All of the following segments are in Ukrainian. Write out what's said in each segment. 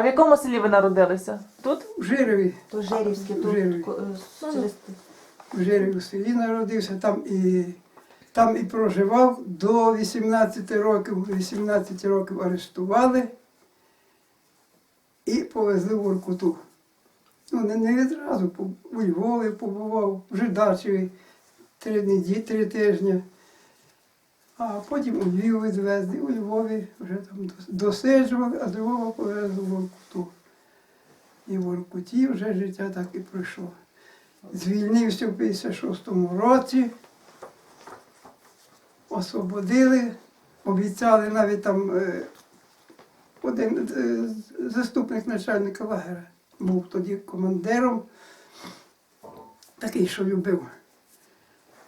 А в якому селі ви народилися? Тут? В Жирові, То Жирівське. ко- е, через в Жирові в селі народився, там і, там і проживав до 18 років. 18 років арештували і повезли в Воркуту. Ну, не, не відразу, по- у Львові побував, в Жидачеві три неділі, три тижні. А потім у Львів відвезли, у Львові вже там дос- досиджували, а з Львова повезли в Воркуту. І в Воркуті вже життя так і пройшло. Звільнився в 56-му році, освободили, обіцяли навіть там е, один е, заступник начальника лагеря був тоді командиром, такий, що любив.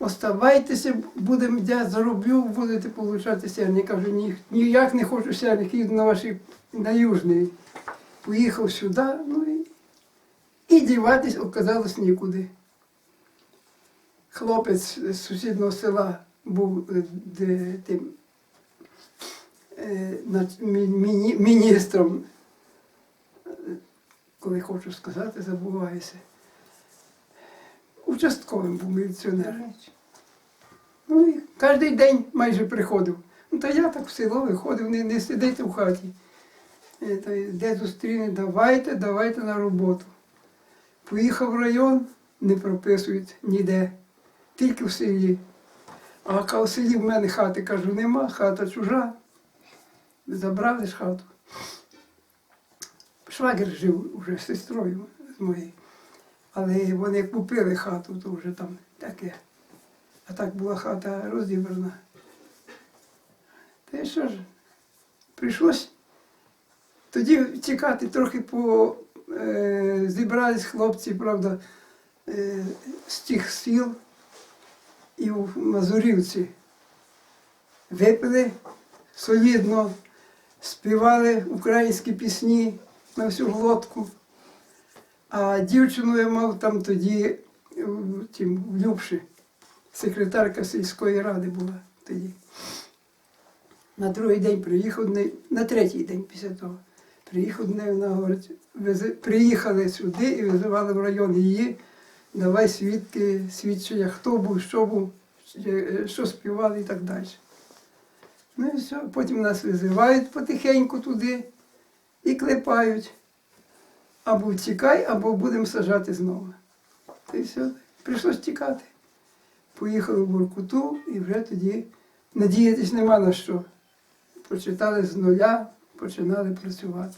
Оставайтеся, будемо я зароблю, будете получати сірник. Кажу, ні, ніяк не хочу сірник, їду на ваші на Южний. Поїхав сюди, ну і, і діватись оказалось нікуди. Хлопець з сусіднього села був е, де, тим е, міністром, Е, коли хочу сказати, забуваюся. Участковим був міліціонер. Ну і кожен день майже приходив. Ну, та я так в село виходив, не, не сидити в хаті. Е, та Де зустріне, давайте, давайте на роботу. Поїхав в район, не прописують ніде, тільки в селі. А в селі в мене хати, кажу, нема, хата чужа. Забрали ж хату. Швагер жив уже з сестрою з моєю. Але вони купили хату, то вже там таке. А так була хата розібрана. Та що ж, прийшлось тоді тікати трохи по е, зібрались хлопці, правда, е, з тих сіл і в Мазурівці. Випили солідно, співали українські пісні на всю глотку. А дівчину я мав там тоді в тім, в. Секретарка сільської ради була тоді. На другий день приїхав на третій день після того. Приїхав до неї, вона говорить, «Вези- приїхали сюди і визивали в район її, давай свідки, свідчення, хто був, що був, е, що співали і так далі. Ну і все, потім нас визивають потихеньку туди і клепають. Або втікай, або будемо сажати знову. Та й все, прийшлось тікати. Поїхали в Воркуту і вже тоді надіятись нема на що. Почитали з нуля, починали працювати.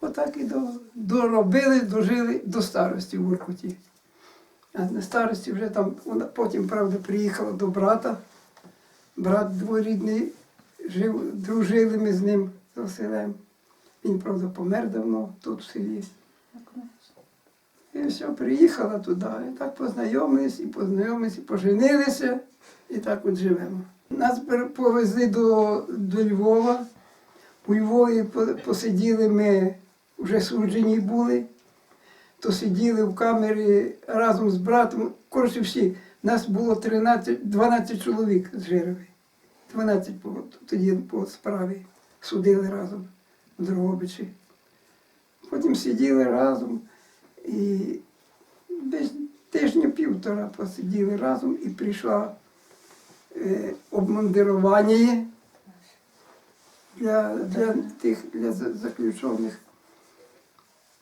Отак і доробили, дожили до старості в Воркуті. А на старості вже там, вона потім, правда, приїхала до брата. Брат дворідний жив, дружили ми з ним з Василем. Він, правда, помер давно тут в селі. І все, приїхала туди. І так познайомились, і познайомились, і поженилися, і так от живемо. Нас повезли до, до Львова. У Львові посиділи ми, вже суджені були, то сиділи в камері разом з братом. Коротше всі. Нас було 13, 12 чоловік з Жирови. 12 по, тоді по справі судили разом Дрогобичі. Потім сиділи разом і десь тижня-півтора посиділи разом і прийшла е, обмундирування для, для тих для заключених.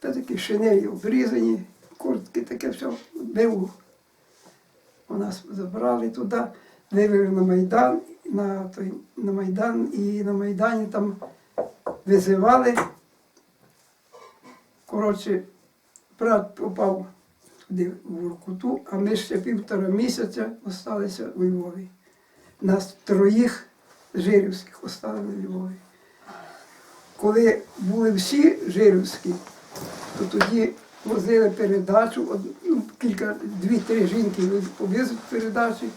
Та такі шинелі обрізані, куртки, таке все биву. У нас забрали туди, вивели на Майдан, на, той, на Майдан і на Майдані там визивали. Коротше, брат попав в Воркуту, а ми ще півтора місяця залишилися у Львові. Нас троїх жирівських оставили у Львові. Коли були всі жирівські, то тоді возили передачу, ну, кілька, дві-три жінки повезуть передачі,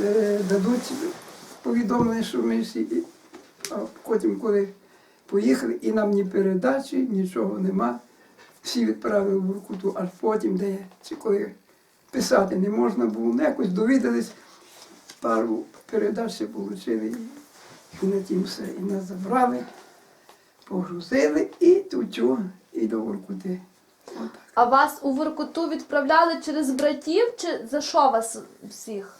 е, дадуть повідомлення, що ми всі. А потім, коли поїхали, і нам ні передачі, нічого нема. Всі відправили в Воркуту, аж потім, де чи коли писати не можна було, ну, якось довідались, пару передач отримали, і на тім все. І нас забрали. погрузили і тучу, і до Воркути. А вас у Воркуту відправляли через братів чи за що вас всіх?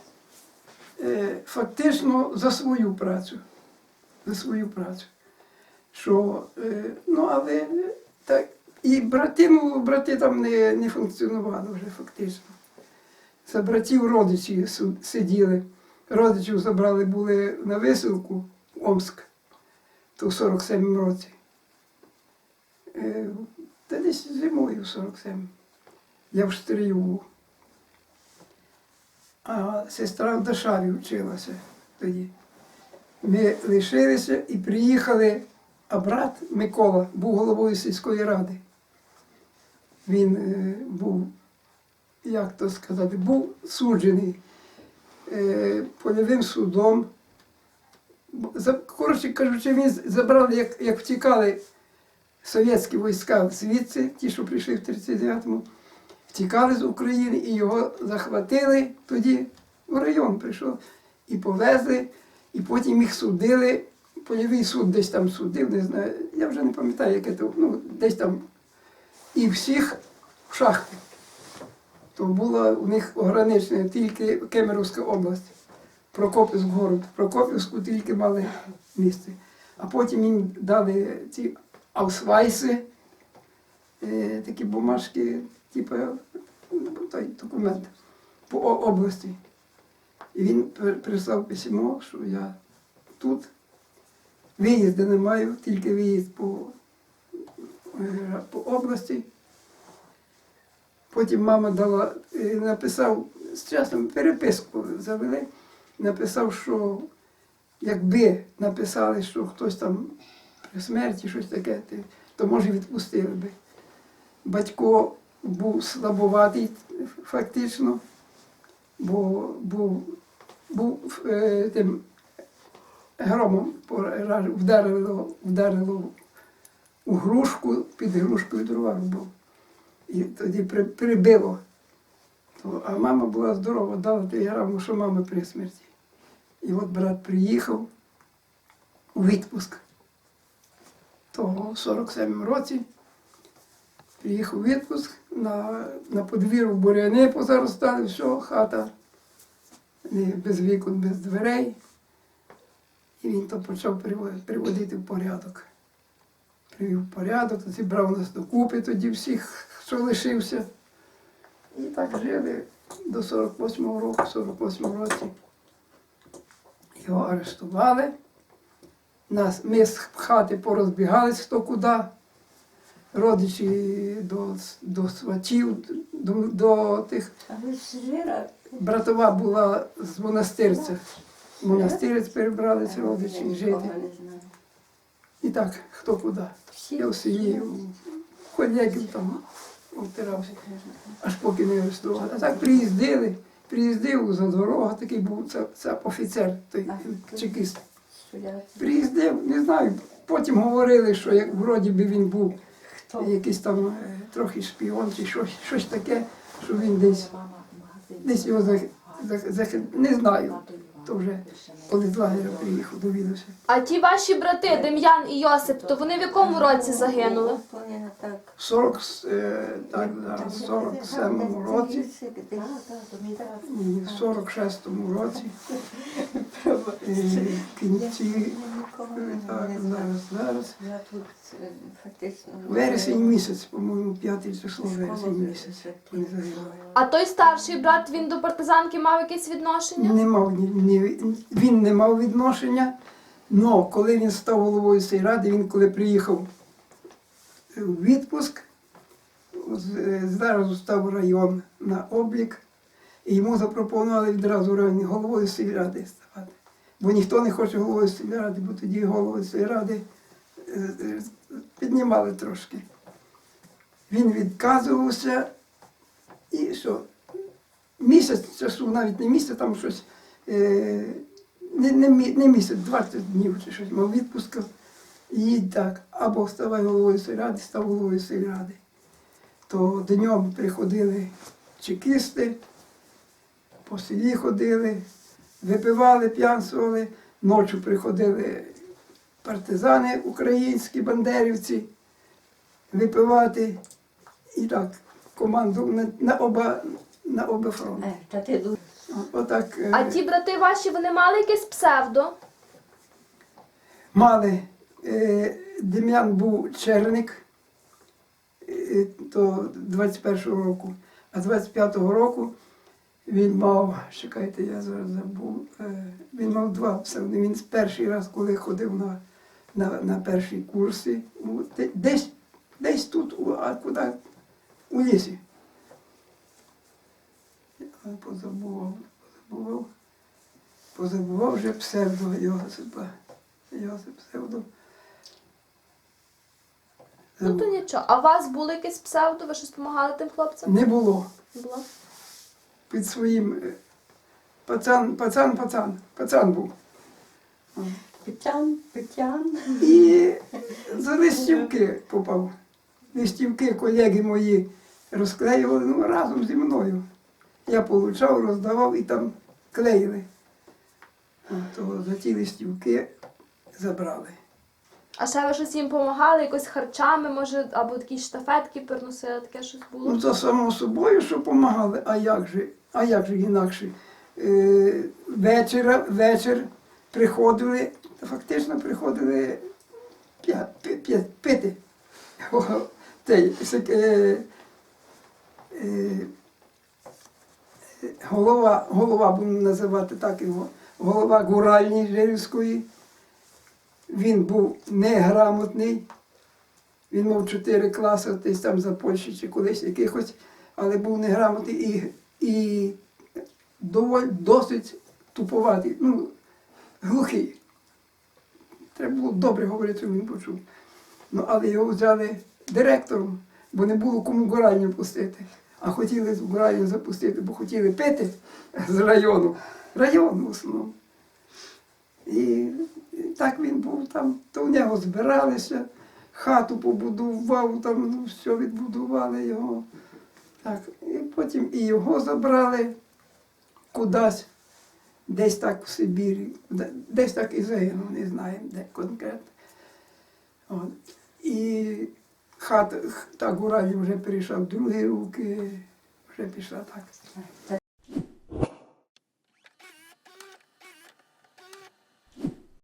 Е, Фактично за свою працю. За свою працю. Що, е, ну, але так, і брати, ну, брати там не, не функціонували вже фактично. За братів родичі сиділи. Родичів забрали були на висилку в Омск, то в 47 році. Е, Та десь зимою в 47. Я в Штрію був. А сестра в Дашаві вчилася тоді. Ми лишилися і приїхали, а брат Микола був головою сільської ради. Він е, був, як то сказати, був суджений е, польовим судом. Коротше кажучи, він забрали, як, як втікали совєтські війська звідси, ті, що прийшли в 39-му, втікали з України і його захватили тоді в район прийшов і повезли, і потім їх судили. Польовий суд десь там судив, не знаю, я вже не пам'ятаю, яке то, ну, десь там. І всіх в шахти. То була у них ограничена тільки Кемеровська область, Прокопівськ город. Прокопівську тільки мали місце. А потім їм дали ці аусвайси, е, такі бумажки, типу, ну, той документ по області. І він прислав письмо, що я тут виїзду не маю, тільки виїзд по, е, по області. Потім мама дала, е, написав, з часом переписку завели, написав, що якби написали, що хтось там при смерті щось таке, то може відпустили би. Батько був слабоватий фактично, бо був, був е, тим громом вдарило, вдарило у грушку, під грушкою дрова був. І тоді при, прибило. А мама була здорова, дала телеграму, що мама при смерті. І от брат приїхав у відпуск. Того в 47 році приїхав у відпуск, на, на подвір'ю буряни позаростали, все, хата без вікон, без дверей. І він то почав приводити в порядок. Привів в порядок, зібрав нас докупи тоді всіх, що лишився. І так жили до 48-го року, в 48-му році. Його арештували. Нас, ми з хати порозбігались хто куди. Родичі до, до сватів, до, до тих. Братова була з монастирця. Монастирець перебралися родичі жити. І так, хто куди. Я в селі, у там обтирався, аж поки не арестували. А так приїздили, приїздив за дорога, такий був це, це офіцер, той чекіст. Приїздив, не знаю. Потім говорили, що як вроді би він був якийсь там е, трохи шпіон чи щось, щось таке, що він десь, десь його зах, зах, зах, не знаю. То вже коли з лагеря приїхав, довідався. А ті ваші брати, Дем'ян і Йосип, то вони в якому році загинули? Вони так. 40, е, так, зараз, 47 році. І в 46-му році, в кінці, е, так, зараз, зараз, Я тут е, фактично. вересень місяць, по-моєму, п'яте число вересень місяць. Вони загинули. А той старший брат, він до партизанки мав якесь відношення? Не мав, ні, ні, він не мав відношення, але коли він став головою цієї ради, він коли приїхав у відпуск, е, зараз став район на облік, і йому запропонували відразу район головою сільради ставати. Бо ніхто не хоче головою сільради, бо тоді головою сільради е, е, піднімали трошки. Він відказувався і що? Місяць часу, навіть не місяць, там щось, е, не, не, не місяць, 20 днів чи щось мав відпуск. І так, або ставай головою сільради, став головою сільради. То нього приходили чекісти, по селі ходили, випивали, п'янствували, ночі приходили партизани українські, бандерівці, випивати. І так, команду на, на оба, на оба фронти. Е. Отак е, А ті брати ваші, вони мали якесь псевдо? мали. Е, Дем'ян був черник е, то 21-го року, а 25-го року він мав, чекайте, я зараз забув, е, він мав два псевдоніми. Він перший раз, коли ходив на, на, на перші курси, де- десь, десь тут, у- а куди? У лісі. Позабував, позабував, позабував вже псевдо Йосипа. Йосип псевдо. Ну то нічого. А у вас було якесь псевдо? Ви щось допомагали тим хлопцям? Не було. Було. Під своїм е, пацан, пацан, пацан, пацан був. Петян, Петян. І за листівки попав. Листівки колеги мої розклеювали ну, разом зі мною. Я получав, роздавав і там клеїли. То за ті листівки забрали. А ще ви щось їм допомагали, якось харчами, може, або такі штафетки переносили, таке щось було? Ну, то само собою, що допомагали, а як же, а як же інакше? Е, вечора, вечір приходили, фактично приходили п'я, п'я- пити. О, Цей, е, е, голова, голова будемо називати так його, голова гуральні Жирівської. Він був неграмотний. Він мав чотири класи, десь там за Польщі чи кудись якихось, але був неграмотний і, і доволі досить туповатий, ну, глухий. Треба було добре говорити, щоб він почув. Ну, але його взяли директором, бо не було кому гуральню пустити. А хотіли гуральню запустити, бо хотіли пити з району. Район в основному. І так він був там, то в нього збиралися, хату побудував, там ну, все відбудували його. Так. І потім і його забрали кудись, десь так в Сибірі, десь так і загинув, не знаємо, де конкретно. От. І хата, та гуралі вже перейшла в другі руки, вже пішла так. Та